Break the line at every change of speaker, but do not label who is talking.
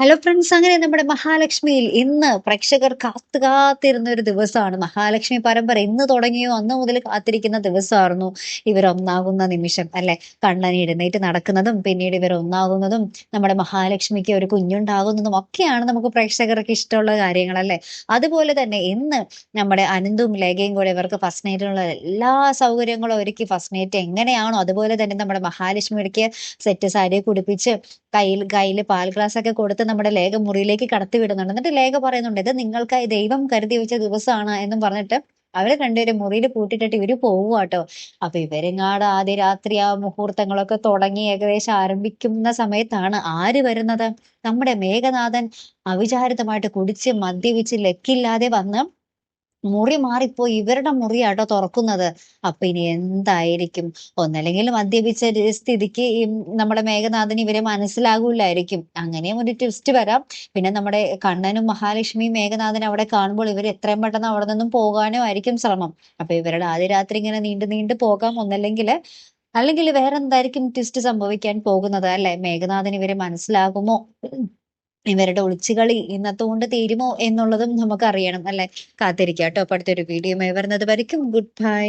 Hello friends അങ്ങനെ നമ്മുടെ മഹാലക്ഷ്മിയിൽ ഇന്ന് പ്രേക്ഷകർ കാത്തു കാത്തിരുന്ന ഒരു ദിവസമാണ്. മഹാലക്ഷ്മി പരമ്പര ഇന്ന് തുടങ്ങിയോ? അന്ന് മുതൽ കാത്തിരിക്കുന്ന ദിവസമായിരുന്നു ഇവർ ഒന്നാകുന്ന നിമിഷം അല്ലെ? കണ്ണൻ എഴുന്നേറ്റ് നടക്കുന്നതും പിന്നീട് ഇവർ ഒന്നാകുന്നതും നമ്മുടെ മഹാലക്ഷ്മിക്ക് ഒരു കുഞ്ഞുണ്ടാകുന്നതും ഒക്കെയാണ് നമുക്ക് പ്രേക്ഷകർക്ക് ഇഷ്ടമുള്ള കാര്യങ്ങൾ അല്ലെ? അതുപോലെ തന്നെ ഇന്ന് നമ്മുടെ അനന്തും ലേഖയും കൂടെ ഇവർക്ക് ഫസ്റ്റ് നൈറ്റിനുള്ള എല്ലാ സൗകര്യങ്ങളും ഒരുക്കി ഫസ്റ്റ് നൈറ്റ് എങ്ങനെയാണോ അതുപോലെ തന്നെ നമ്മുടെ മഹാലക്ഷ്മിക്ക് സെറ്റ് സാരി കുടിപ്പിച്ച് കയ്യിൽ കയ്യിൽ പാൽ ഗ്ലാസ് ഒക്കെ കൊടുത്ത് നമ്മുടെ ലേഖ മുറിയിലേക്ക് കടത്തി വിടുന്നുണ്ട് എന്നിട്ട് ലേഖ പറയുന്നുണ്ട് ഇത് നിങ്ങൾക്കായി ദൈവം കരുതി വെച്ച ദിവസമാണ് എന്നും പറഞ്ഞിട്ട് അവർ രണ്ടുപേരും മുറിയിൽ പൂട്ടിട്ടിട്ട് ഇവർ പോവുക അപ്പൊ ഇവരെങ്ങാട് ആദ്യ രാത്രി ആ മുഹൂർത്തങ്ങളൊക്കെ തുടങ്ങി ഏകദേശം ആരംഭിക്കുന്ന സമയത്താണ് ആര് വരുന്നത്? നമ്മുടെ മേഘനാഥൻ അവിചാരിതമായിട്ട് കുടിച്ച് മദ്യപിച്ച് ലക്കില്ലാതെ വന്ന് മുറി മാറിപ്പോയി. ഇവരുടെ മുറിയാട്ടോ തുറക്കുന്നത്. അപ്പൊ ഇനി എന്തായിരിക്കും? ഒന്നല്ലെങ്കിൽ മദ്യപിച്ച സ്ഥിതിക്ക് ഈ നമ്മുടെ മേഘനാഥന് ഇവരെ മനസ്സിലാകൂലായിരിക്കും. അങ്ങനെയും ഒരു ട്വിസ്റ്റ് വരാം. പിന്നെ നമ്മുടെ കണ്ണനും മഹാലക്ഷ്മിയും മേഘനാഥൻ അവിടെ കാണുമ്പോൾ ഇവർ എത്രയും പെട്ടെന്ന് അവിടെ നിന്നും പോകാനോ ആയിരിക്കും ശ്രമം. അപ്പൊ ഇവരുടെ ആദ്യ രാത്രി ഇങ്ങനെ നീണ്ടു നീണ്ടു പോകാം. ഒന്നല്ലെങ്കിൽ അല്ലെങ്കിൽ വേറെ എന്തായിരിക്കും ട്വിസ്റ്റ് സംഭവിക്കാൻ പോകുന്നത്? അല്ലെ? മേഘനാഥൻ ഇവരെ മനസ്സിലാകുമോ? ഇവരുടെ ഒളിച്ചുകളി ഇന്നത്തെ കൊണ്ട് തീരുമോ എന്നുള്ളതും നമുക്ക് അറിയണം അല്ലെ? കാത്തിരിക്കാം കേട്ടോ. അപ്പൊ അടുത്തൊരു വീഡിയോ വരുന്നത് വരയ്ക്കും. Good bye